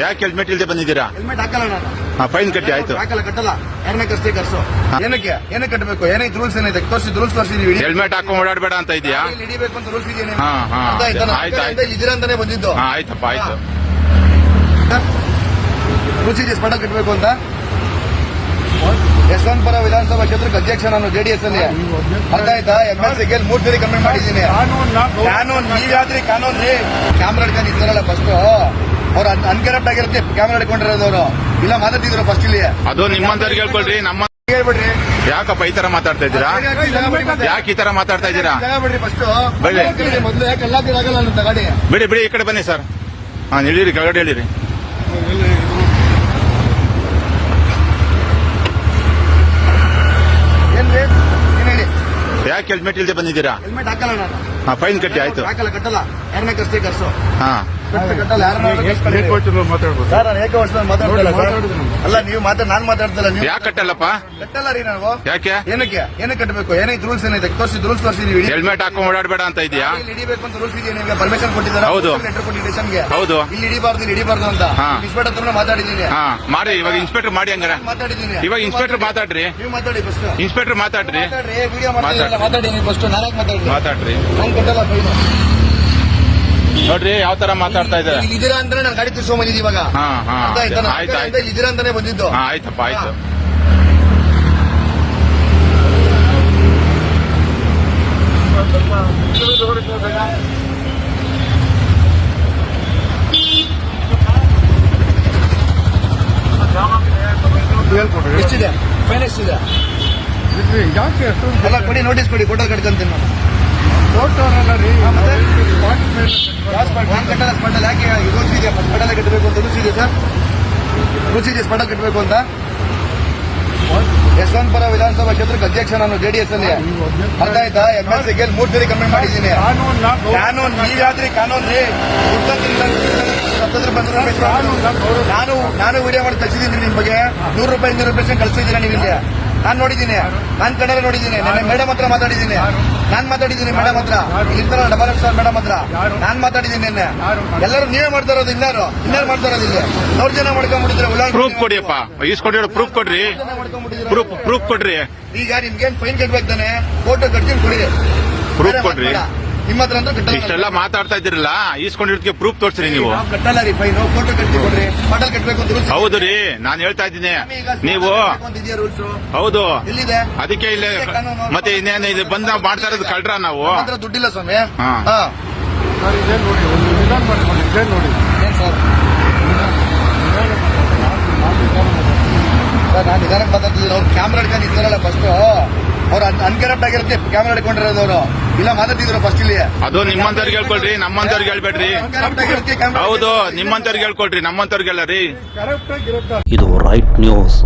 ಯಾಕೆ ಹೆಲ್ಮೆಟ್ ಇಲ್ಲದೆ ಬಂದಿದ್ದೀರಾ? ಹೆಲ್ಮೆಟ್ ಹಾಕಲ್ಲ ನಾನು. ಹಾ ಫೈನ್ ಕಟ್ಟಿ ಆಯ್ತು. ಹಾಕಲ್ಲ ಕಟ್ಟಲ್ಲ. ಯಾರನ್ನ ಕರ್ಸು ಏನಕ್ಕೆ? ಏನಕ್ಕೆ ಕಟ್ಟಬೇಕು ಏನೈತೆ ರೂಲ್ಸ್ ಏನೈತೆ ತೋರಿಸಿ ರೂಲ್ಸ್ ತೋರಿಸಿದೀವಿ ಹೆಲ್ಮೆಟ್ ಹಾಕೊಂಡು ಓಡಾಡಬೇಡ ಅಂತ ಇದೆಯಾ ಇಲ್ಲಿ ಹಿಡಿಬೇಕು ಅಂತ ರೂಲ್ಸ್ ಇದೆಯೇ ಹಾ, ಹಾ, ಆಯ್ತಾ? ಆಯ್ತು, ಇದ್ದೀರಾ ಅಂತಾನೆ ಬಂದಿದ್ದು. ಹಾ ಆಯ್ತಪ್ಪ ಆಯ್ತು. ರೂಲ್ಸ್ ಇದೆ ಸ್ಪಟ ಕಟ್ಟಬೇಕು ಅಂತ? ಯಶವಂತಪುರ ವಿಧಾನಸಭಾ ಕ್ಷೇತ್ರಕ್ಕೆ ಅಧ್ಯಕ್ಷ ನಾನು ಜೆಡಿಎಸ್ ಅಲ್ಲಿ. ಅರ್ಥ ಆಯ್ತಾ? ಎಂ ಎಲ್ ಮೂರ್ ಸರಿ ಕಮೆಂಟ್ ಮಾಡಿದ್ದೀನಿ. ಕಾನೂನು ನೀವ್ ಯಾವ್ದ್ರಿ ಕಾನೂನು ರೀ ಕ್ಯಾಮ್ರಾ ಹಿಡ್ಕೊಂಡು ಇದ್ದಾರಲ್ಲ ಫಸ್ಟ್ ಅವ್ರು ಅನ್ಕರಪ್ಟ್ ಆಗಿರುತ್ತೆ ಕ್ಯಾಮ್ರಾ ಅವರು. ಇಲ್ಲ ಮಾತಾಡ್ತಿದ್ರು ಫಸ್ಟ್ ಇಲ್ಲಿ ಅದು ನಿಮ್ಮಂತವ್ರಿಗೆ ಹೇಳ್ಕೊಳ್ರಿ ನಮ್ಮ ಹೇಳ್ಬಿಡ್ರಿ. ಯಾಕಪ್ಪ ಈ ತರ ಮಾತಾಡ್ತಾ ಇದ್ದೀರಾ? ಯಾಕೆ ಈ ತರ ಮಾತಾಡ್ತಾ ಇದ್ದೀರಾ. ಮೊದಲು ಯಾಕೆ ಎಲ್ಲಾ ಕಡೆ ಆಗಲ್ಲ ನನ್ನ ಗಾಡಿ ಬಿಡಿ ಬಿಡಿ ಈ ಕಡೆ ಬನ್ನಿ ಸರ್. ಹಾ ಇಳಿರಿ ಕೆಳಗಡೆ ಹೇಳಿರಿ ಏನ್ರಿ? ಏನ್ ಹೇಳಿ? ಯಾಕೆ ಹೆಲ್ಮೆಟ್ ಇಲ್ಲದೆ ಬಂದಿದ್ದೀರಾ? ಹೆಲ್ಮೆಟ್ ಹಾಕಲ್ಲ ನಾನು. ಹಾ ಫೈನ್ ಕಟ್ಟಿ ಆಯ್ತು. ಹಾಕಲ್ಲ ಕಟ್ಟಲ್ಲ. ಎರಡನೇ ಕರ್ಸಿ ಕರ್ಸು ಹಾ. ಸರ್ ನಾನು ಏಕ ವರ್ಷದಲ್ಲಿ ಮಾತಾಡ್ತಿಲ್ಲ ಅಲ್ಲ ನೀವು ಮಾತಾಡ್ ನಾನು ಮಾತಾಡ್ತಿಲ್ಲ ನೀವು ಯಾಕೆ ಕಟ್ಟಲ್ಲಪ್ಪ? ಕಟ್ಟಲ್ಲ ರೀ ನಾವು ಯಾಕೆ? ಏನಕ್ಕೆ? ಏನಕ್ಕೆ ಕಟ್ಟಬೇಕು? ಏನಕ್ಕೆ ರೂಲ್ಸ್ ಏನಿದೆ? ತೋರಿಸಿ ರೂಲ್ಸ್ ತೋರಿಸಿದೀವಿ ಹೆಲ್ಮೆಟ್ ಹಾಕೊಂಡು ಓಡಾಡಬೇಡ ಅಂತ ಇದೆಯಾ ಇಲ್ಲಿ ಹಿಡಿಬೇಕು ಅಂತ ರೂಲ್ಸ್ ಇದೆಯಾ ನಿಮಗೆ? ಪರ್ಮಿಷನ್ ಕೊಟ್ಟಿದ್ದಾರೆ. ಹೌದು. ಲೆಟರ್ ಕೊಟ್ಟಿದ್ದೀವಿ ಸ್ಟೇಷನ್ಗೆ ಹೌದು. ಇಲ್ಲಿ ಹಿಡಿಬಾರ್ದು ಇಲ್ಲಿ ಹಿಡಿಬಾರ್ದು ಅಂತ. ಇನ್ಸ್ಪೆಕ್ಟರ್ ಹತ್ರ ಮಾತಾಡಿದ್ದೀನಿ. ಹಾ ಮಾಡಿ ಇವಾಗ ಇನ್ಸ್ಪೆಕ್ಟರ್ ಮಾಡಿ ಹಂಗಾರ. ಮಾತಾಡಿದ್ದೀನಿ. ಇವಾಗ ಇನ್ಸ್ಪೆಕ್ಟರ್ ಮಾತಾಡ್ರಿ. ನೀವು ಮಾತಾಡಿ ಫಸ್ಟ್ ಇನ್ಸ್ಪೆಕ್ಟರ್ ಮಾತಾಡ್ರಿ. ಮಾತಾಡ್ರಿ. ವಿಡಿಯೋ ಮಾತಾಡಿ. ಮಾತಾಡಿ ನೀವು ಫಸ್ಟ್ ನಾಲ್ಕು ಮಾತಾಡಿ ಮಾತಾಡ್ರಿ. ನಾನು ಕಟ್ಟಲ್ಲ ನೋಡ್ರಿ ಯಾವ ತರ ಮಾತಾಡ್ತಾ ಇದ್ದಾರೆ? ಇಲ್ಲಿ ಅಂದ್ರೆ ನಾನು ಗಾಡಿ ತಿರ್ಸ್ಕೊಂಡ್ ಬಂದಿದ್ದೀವಿ ಇವಾಗ. ಹಾ, ಹಾ. ಅರ್ಥ ಆಯ್ತಾ? ನಾನು ಆ ಆಯ್ತು, ಆಯ್ತು. ಇಲ್ಲಿ ಇದ್ದೀರಾ ಅಂತಾನೆ ಬಂದಿದ್ದು. ಹಾ ಆಯ್ತಪ್ಪ ಆಯ್ತು. ಎಷ್ಟಿದೆ? ಫೈನ್ ಎಷ್ಟಿದೆ? ಎಲ್ಲ ಕೊಡಿ ನೋಟಿಸ್ ಕೊಡಿ ಕೊಟ್ಟಲ್ಲಿ ಕಟ್ಕೊಂತೀನಿ ನಾನು. ಸ್ಪಾಟಲ್ಲಿ ಯಾಕೆ ರೂಲ್ಸ್ ಇದೆಯಾ ಸ್ಪಾಟಲ್ಲೇ ಕಟ್ಟಬೇಕು ಅಂತ ರುಚಿ ಇದೆ ಸರ್? ಇದೆ ಸ್ಪಾಟಲ್ಲಿ ಕಟ್ಟಬೇಕು ಅಂತ? ಯಶವಂತಪುರ ವಿಧಾನಸಭಾ ಕ್ಷೇತ್ರಕ್ಕೆ ಅಧ್ಯಕ್ಷ ನಾನು ಜೆಡಿಎಸ್ ಅಲ್ಲಿ. ಅರ್ಥ ಆಯ್ತಾ? ಎಂ ಎಲ್ ಸಿಗೆ ಮೂರ್ ಸರಿ ಕಮ್ಮಿ ಮಾಡಿದ್ದೀನಿ. ಕಾನೂನು ನೀವ್ ಯಾವ್ದ್ರಿ ಕಾನೂನು ರೀ? ನಾನು ನಾನು ವಿಡಿಯೋ ಮಾಡಿ ಕಳಿಸಿದ್ದೀನಿ ನಿಮ್ ಬಗ್ಗೆ. ನೂರು ರೂಪಾಯಿ ಇನ್ನೂರು ರೂಪಾಯಿ ಕಳ್ಸಿದ್ದೀನಿ ನೀವು ಇಲ್ಲಿ ನಾನು ನೋಡಿದ್ದೀನಿ. ನಾನು ಕನ್ನಡ ನೋಡಿದ್ದೀನಿ. ನನ್ನ ಮೇಡಮ್ ಹತ್ರ ಮಾತಾಡಿದ್ದೀನಿ. ನಾನ್ ಮಾತಾಡಿದ್ದೀನಿ ಮೇಡಮ್ ಹತ್ರ. ಇರ್ತಾರ ಡಬಲ್ ಎಫ್ ಸರ್ ಮೇಡಮ್ ಹತ್ರ. ನಾನ್ ಮಾತಾಡಿದ್ದೀನಿ ನಿನ್ನೆ. ಎಲ್ಲರೂ ನೀವೇ ಮಾಡ್ತಾ ಇರೋದು ಇನ್ನಾರು ಇನ್ನಾರು ಮಾಡ್ತಾ ಇರೋದು ಇಲ್ಲಿ? ನೂರು ಜನ ಮಾಡ್ಕೊಂಡ್ಬಿಟ್ಟಿದ್ರೆ ಪ್ರೂಫ್ ಕೊಡಿಯಪ್ಪ. ಈಸ್ಕೊಂಡಿರೋ ಪ್ರೂಫ್ ಕೊಡ್ರಿ. ಪ್ರೂಫ್ ಪ್ರೂಫ್ ಕೊಡ್ರಿ. ಈಗ ನಿಮ್ಗೇನ್ ಫೈನ್ ಕಟ್ಬೇಕು ತಾನೆ? ಫೋಟೋ ಕಟ್ತೀನಿ ಕೊಡಿ. ಪ್ರೂಫ್ ಕೊಡ್ರಿ. ನಿಮ್ಮ ಹತ್ರ ಅಂದ್ರೆ ಇಷ್ಟೆಲ್ಲ ಮಾತಾಡ್ತಾ ಇದ್ದೀರಲ್ಲ ಈಸ್ಕೊಂಡಿರೋದಕ್ಕೆ ಪ್ರೂಫ್ ತೋರಿಸ್ರಿ ನೀವು. ಕಟ್ಟಲ್ಲ ರೀ ಫೈನ್ ಫೋಟೋ ಕಟ್ಟಿ ಕೊಡ್ರಿ ಮಾಡಲ್ ಕಟ್ಟಬೇಕು ಅಂತ ರೂಲ್ಸ್ ಹೌದು ರೀ ನಾನು ಹೇಳ್ತಾ ಇದ್ದೀನಿ. ನೀವು ರೂಲ್ಸ್ ಹೌದು. ಎಲ್ಲಿದೆ? ಅದಕ್ಕೆ ಇಲ್ಲೇ ಮತ್ತೆ ಇನ್ನೇನು ಇದು ಬಂದ ಮಾಡ್ತಾ ಇರೋದು ಕಳ್ರ ನಾವು. ನಮ್ಮ ಹತ್ರ ದುಡ್ಡಿಲ್ಲ ಸ್ವಾಮಿ. ಹಾ. ಹಾ. ಏನ್ ಸರ್? ಸರ್ ನಾನು ನಿಧಾನಕ್ಕೆ ಮಾತಾಡ್ತಿದ್ದೀನಿ. ಅವ್ರು ಕ್ಯಾಮ್ರಾ ಹಿಡ್ಕೊಂಡು ಇದ್ದಾರಲ್ಲ ಫಸ್ಟ್ ಅವ್ರು ಅನ್ಕರಪ್ಟ್ ಆಗಿರುತ್ತೆ ಕ್ಯಾಮ್ರಾ ಹಿಡ್ಕೊಂಡಿರೋದವ್ರು ಇಲ್ಲ ಮಾತಾಡ್ತಿದ್ರು ಫಸ್ಟ್ ಇಲ್ಲಿ. ಅದು ನಿಮ್ಮಂತವ್ರಿಗೆ ಹೇಳ್ಕೊಳ್ರಿ ನಮ್ಮಂತವ್ರಿಗೆ ಹೇಳ್ಬೇಡ್ರಿ. ಹೌದು ನಿಮ್ಮಂತವ್ರಿಗೆ ಹೇಳ್ಕೊಳ್ರಿ ನಮ್ಮಂತವ್ರಿಗೆ ರೀ. ಇದು ರೈಟ್ ನ್ಯೂಸ್